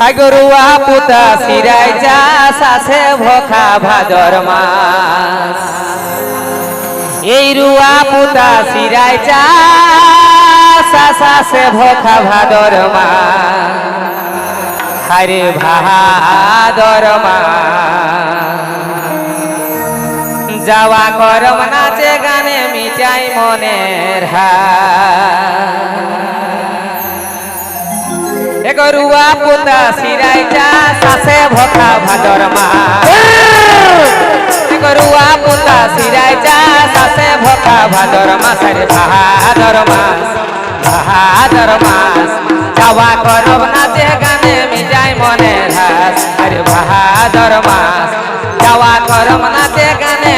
আগরুয়া পুতা সিরাই চাষ আছে ভোখা ভাদর মাস। এই রুয়া পুতা সিরাই চাষ আছে ভোখা ভাদর মাস। হরে ভাদর যাওয়া করম নাচে গানে মিটাই মনের এগরুয়া পুতা সিরাই চা সাসে ভোকা ভাদর মা। এগরুয়া পুতা সিরাই চা সাসে ভোকা ভাদর মাস রে ভাদর মাস ভাদর মাস যাওয়া করম নাচে গানে মিটাই মনের হাস আরে ভাদর মাস যাওয়া করম নাচে গানে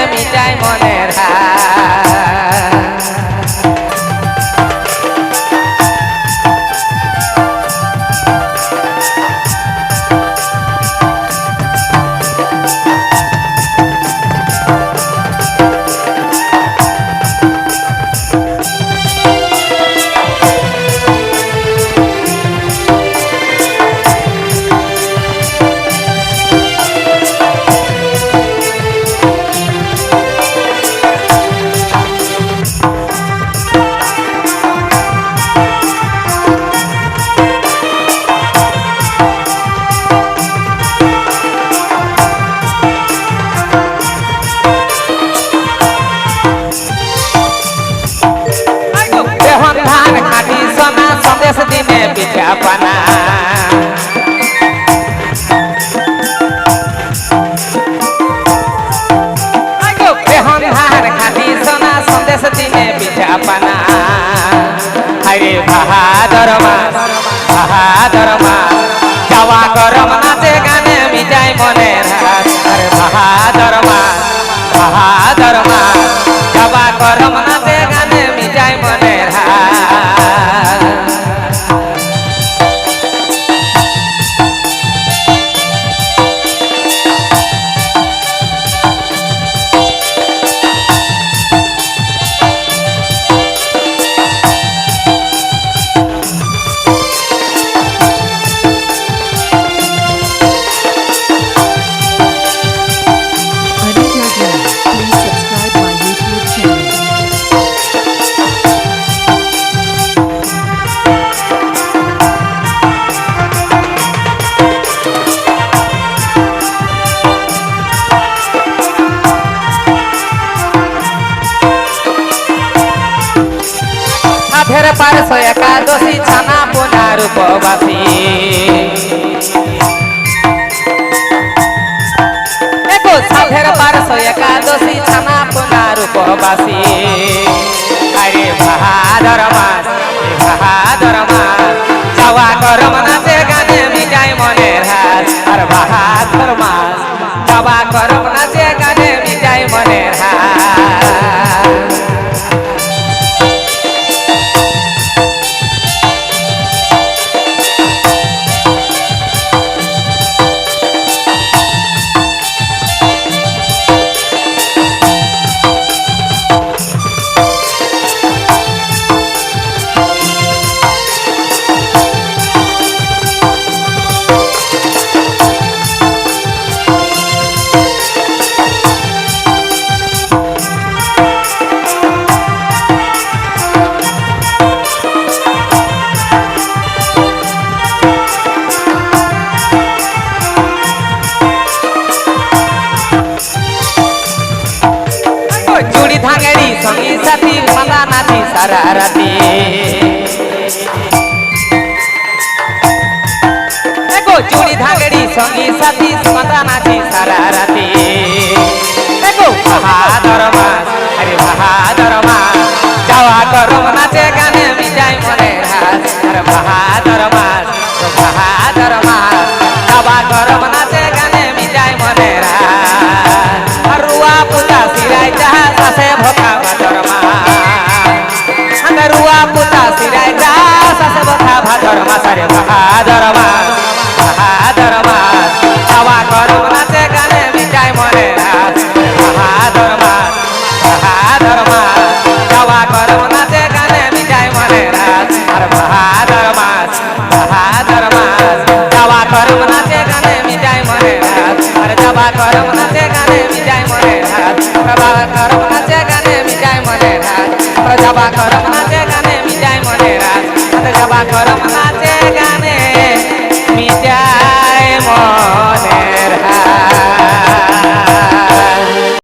পানা পানা হরে বাহাদর মাস বাহাদর মনের আরে বাহাদর মাস বাহাদর উপবাসী। দেখো সাধের পারশ একাদশী ছানা পোনার উপবাসী। আরে বাহাদর মাস বাহাদর মাস। যাওয়া গরম নাচে গানে মিটাই মনের হাস। আর বাহাদর মাস, যাওয়া গরম নাচে গানে নাচি সারা রাতি দেখো চুড়ি ভাঙেড়ি সঙ্গী সাথী মালা নাচি সারা রাতি দেখো বাহাদর মাস আরে বাহাদর মাস যাওয়া গরম নাচে গানে মিটাই মনে হাস আরে বাহাদর মাস তো বাহাদর মাস যাওয়া আরে বাহাদরবাদ বাহাদরবাদ হাওয়া করুক নাচে গানে মিটাই মনে রাজ বাহাদরবাদ বাহাদরবাদ হাওয়া করুক নাচে গানে মিটাই মনে রাজ আর বাহাদরবাদ বাহাদরবাদ হাওয়া করুক নাচে গানে মিটাই মনে রাজ আর জবা করুক নাচে গানে মিটাই মনে রাজ প্রভা করুক নাচে গানে মিটাই মনে রাজ প্রজবা করুক নাচে গানে